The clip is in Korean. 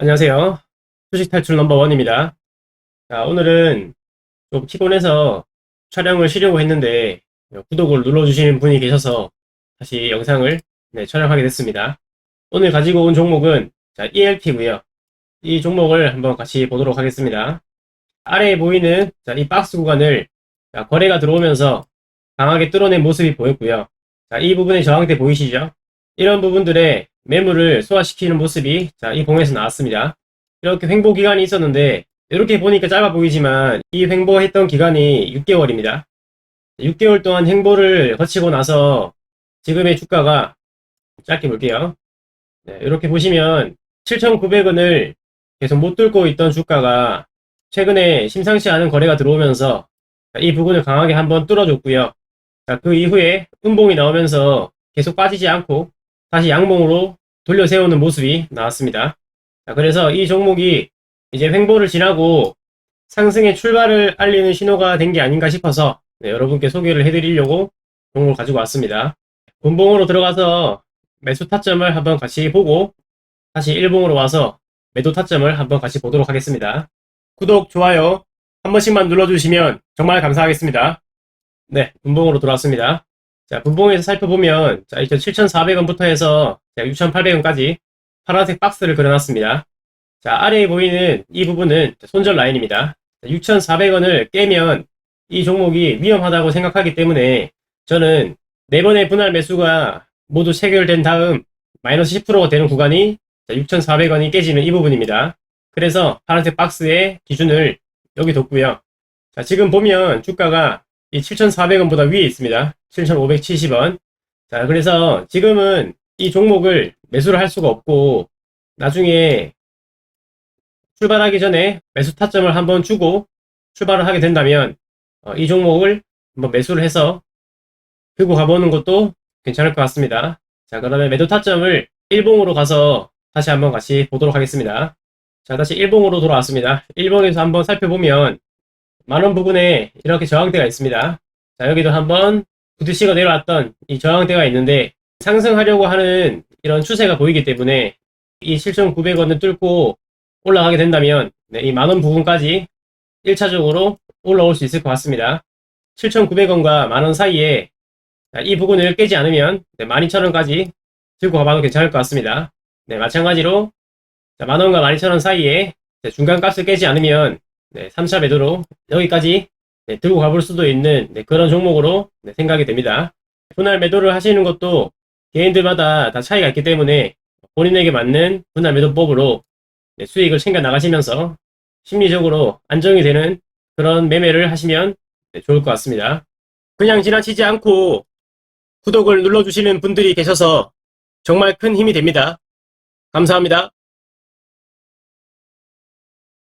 안녕하세요. 수식 탈출 넘버원입니다. 자, 오늘은 좀 피곤해서 촬영을 쉬려고 했는데 구독을 눌러주시는 분이 계셔서 다시 영상을 네, 촬영하게 됐습니다. 오늘 가지고 온 종목은 자, ELP고요. 이 종목을 한번 같이 보도록 하겠습니다. 아래에 보이는 자, 이 박스 구간을 자, 거래가 들어오면서 강하게 뚫어낸 모습이 보였고요. 자, 이 부분의 저항대 보이시죠? 이런 부분들의 매물을 소화시키는 모습이 자, 이 봉에서 나왔습니다. 이렇게 횡보 기간이 있었는데 이렇게 보니까 짧아 보이지만 이 횡보했던 기간이 6개월입니다. 6개월 동안 횡보를 거치고 나서 지금의 주가가 짧게 볼게요. 네, 이렇게 보시면 7,900원을 계속 못 뚫고 있던 주가가 최근에 심상치 않은 거래가 들어오면서 이 부분을 강하게 한번 뚫어줬고요. 자, 그 이후에 음봉이 나오면서 계속 빠지지 않고 다시 양봉으로 돌려 세우는 모습이 나왔습니다. 자, 그래서 이 종목이 이제 횡보를 지나고 상승의 출발을 알리는 신호가 된 게 아닌가 싶어서 네, 여러분께 소개를 해드리려고 종목을 가지고 왔습니다. 분봉으로 들어가서 매수 타점을 한번 같이 보고 다시 일봉으로 와서 매도 타점을 한번 같이 보도록 하겠습니다. 구독, 좋아요 한 번씩만 눌러주시면 정말 감사하겠습니다. 네, 분봉으로 들어왔습니다. 자, 분봉에서 살펴보면, 자, 이제 7,400원부터 해서 6,800원까지 파란색 박스를 그려놨습니다. 자, 아래에 보이는 이 부분은 손절 라인입니다. 6,400원을 깨면 이 종목이 위험하다고 생각하기 때문에 저는 네 번의 분할 매수가 모두 체결된 다음 마이너스 10%가 되는 구간이 6,400원이 깨지는 이 부분입니다. 그래서 파란색 박스의 기준을 여기 뒀고요. 자, 지금 보면 주가가 이 7,400원보다 위에 있습니다. 7,570원. 자, 그래서 지금은 이 종목을 매수를 할 수가 없고, 나중에 출발하기 전에 매수 타점을 한번 주고 출발을 하게 된다면, 어, 이 종목을 한번 매수를 해서 들고 가보는 것도 괜찮을 것 같습니다. 자, 그러면 매도 타점을 일봉으로 가서 다시 한번 같이 보도록 하겠습니다. 자, 다시 일봉으로 돌아왔습니다. 일봉에서 한번 살펴보면, 만원 부분에 이렇게 저항대가 있습니다. 자, 여기도 한번 부드시가 내려왔던 이 저항대가 있는데 상승하려고 하는 이런 추세가 보이기 때문에 이 7,900원을 뚫고 올라가게 된다면 네, 이 만원 부분까지 1차적으로 올라올 수 있을 것 같습니다. 7,900원과 만원 사이에 자, 이 부분을 깨지 않으면 네, 12,000원까지 들고 가봐도 괜찮을 것 같습니다. 네, 마찬가지로 자, 만원과 12,000원 사이에 네, 중간 값을 깨지 않으면 네, 3차 매도로 여기까지 네, 들고 가볼 수도 있는 네, 그런 종목으로 네, 생각이 됩니다. 분할 매도를 하시는 것도 개인들마다 다 차이가 있기 때문에 본인에게 맞는 분할 매도법으로 네, 수익을 챙겨 나가시면서 심리적으로 안정이 되는 그런 매매를 하시면 네, 좋을 것 같습니다. 그냥 지나치지 않고 구독을 눌러주시는 분들이 계셔서 정말 큰 힘이 됩니다. 감사합니다.